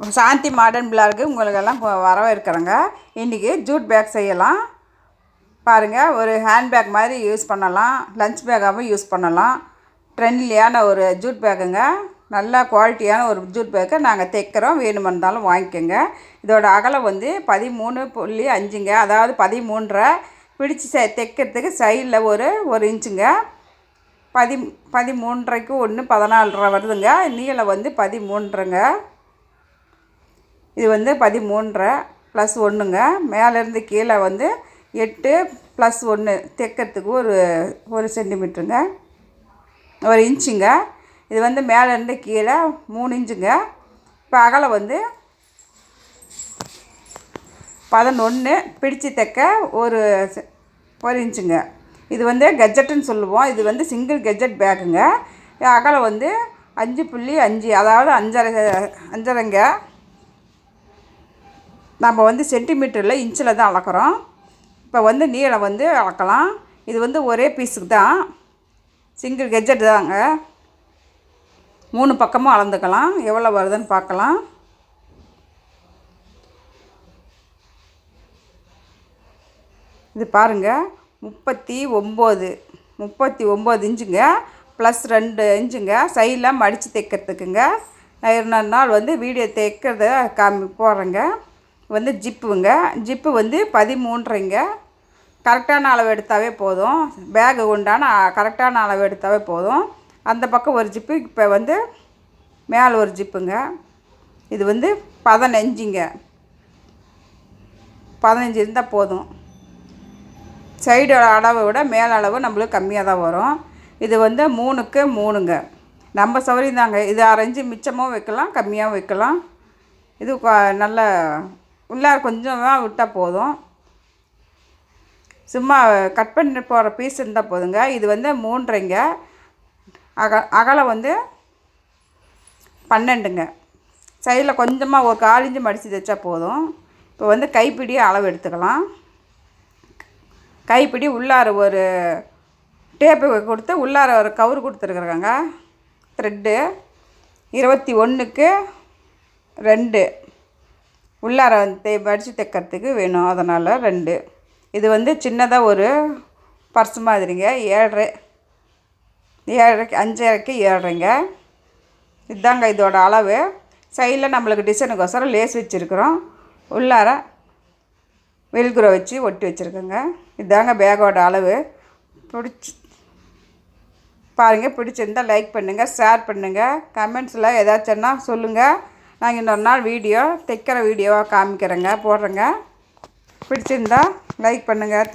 சாந்தி modern block உங்களுக்கெல்லாம் வரவேற்கிறேங்க. இன்றைக்கி jute bag செய்யலாம். பாருங்கள் ஒரு ஹேண்ட் பேக் மாதிரி யூஸ் பண்ணலாம். லஞ்ச் பேக்காகவும் யூஸ் பண்ணலாம். ட்ரெண்ட்லியான ஒரு ஜூட் பேக்குங்க நல்ல குவாலிட்டியான ஒரு ஜூட் பேக்கை நாங்கள் தைக்கிறோம். வேணுமென்றாலும் வாங்கிக்கோங்க. இதோட அகலம் வந்து பதிமூணு புள்ளி அஞ்சுங்க. அதாவது பதிமூன்றரை பிடிச்சி ச தைக்கிறதுக்கு சைடில் ஒரு ஒரு இன்ச்சுங்க. பதி பதிமூன்றரைக்கு ஒன்று பதினாலரை வருதுங்க. நீளம் வந்து பதிமூன்றுங்க. இது வந்து பதிமூன்றரை ப்ளஸ் ஒன்றுங்க மேலேருந்து கீழே வந்து எட்டு ப்ளஸ் ஒன்று தைக்கிறதுக்கு ஒரு ஒரு சென்டிமீட்டருங்க ஒரு இன்ச்சுங்க. இது வந்து மேலேருந்து கீழே மூணு இன்ச்சுங்க. இப்போ அகலம் வந்து பதினொன்று பிடிச்சு தைக்க ஒரு செ- ஒரு இன்ச்சுங்க. இது வந்து கெஜெட்டுன்னு சொல்லுவோம். இது வந்து சிங்கிள் கெஜெட் பேக்குங்க அகலம் வந்து அஞ்சு புள்ளி அஞ்சு அதாவது அஞ்சரை அஞ்சரைங்க. நம்ம வந்து சென்டிமீட்டரில் இன்ச்சில் தான் அளக்குறோம். இப்போ வந்து நீளம் வந்து அளக்கலாம். இது வந்து ஒரே பீஸுக்கு தான். சிங்கிள் கெஜெட் தாங்க. மூணு பக்கமும் அளந்துக்கலாம். எவ்வளோ வருதுன்னு பார்க்கலாம். இது பாருங்கள் முப்பத்தி ஒம்பது. முப்பத்தி ஒம்பது இன்ச்சுங்க ப்ளஸ் ரெண்டு இன்ச்சுங்க சைடில் மடித்து தைக்கிறதுக்குங்க நான் இன்னொரு நாள் வந்து வீடியோ தைக்கிறத காமி போடுறேங்க. வந்து ஜிப்புங்க. ஜிப்பு வந்து பதிமூன்றைங்க. கரெக்டான அளவு எடுத்தாவே போதும். பேகு உண்டான கரெக்டான அளவு எடுத்தாவே போதும். அந்த பக்கம் ஒரு ஜிப்பு இப்போ வந்து மேலே ஒரு ஜிப்புங்க. இது வந்து பதினஞ்சுங்க. பதினஞ்சு இருந்தால் போதும். சைடோட அளவை விட மேல் அளவு நம்மளுக்கு கம்மியாக தான் வரும். இது வந்து மூணுக்கு மூணுங்க. நம்ம சௌரியம் தாங்க. இது அரைஞ்சு மிச்சமும் வைக்கலாம் கம்மியாகவும் வைக்கலாம். இது நல்ல உள்ளார கொஞ்சமாக விட்டால் போதும். சும்மா கட் பண்ணி போகிற பீஸ் இருந்தால் போதுங்க. இது வந்து மூன்றைங்க. அக அகலம் வந்து பன்னெண்டுங்க. சைடில் கொஞ்சமாக ஒரு காலிஞ்சு மடித்து தைச்சா போதும். இப்போ வந்து கைப்பிடி அளவு எடுத்துக்கலாம். கைப்பிடி உள்ளார ஒரு டேப்பு கொடுத்து உள்ளார ஒரு கவுரு கொடுத்துருக்குறாங்க. த்ரெட்டு இருபத்தி ஒன்றுக்கு ரெண்டு. உள்ளார வந்து வடித்து தைக்கிறதுக்கு வேணும். அதனால் ரெண்டு. இது வந்து சின்னதாக ஒரு பர்ஸ் மாதிரிங்க. ஏழரை ஏழரைக்கு அஞ்சரைக்கு ஏழரைங்க. இதுதாங்க இதோட அளவு. சைடில் நம்மளுக்கு டிசைனுக்கோசரம் லேஸ் வச்சுருக்குறோம். உள்ளார வெல்க்ரோ வச்சு ஒட்டி வச்சுருக்கோங்க. இதுதாங்க பேக்கோட அளவு. பிடிச்சி பாருங்கள் பிடிச்சிருந்தா லைக் பண்ணுங்கள் ஷேர் பண்ணுங்கள் கமெண்ட்ஸில் ஏதாச்சும்னா சொல்லுங்கள் நாங்கள் இன்னொரு நாள் வீடியோ தைக்கிற வீடியோவாக காமிக்கிறேங்க போடுறேங்க. பிடிச்சிருந்தா லைக் பண்ணுங்கள்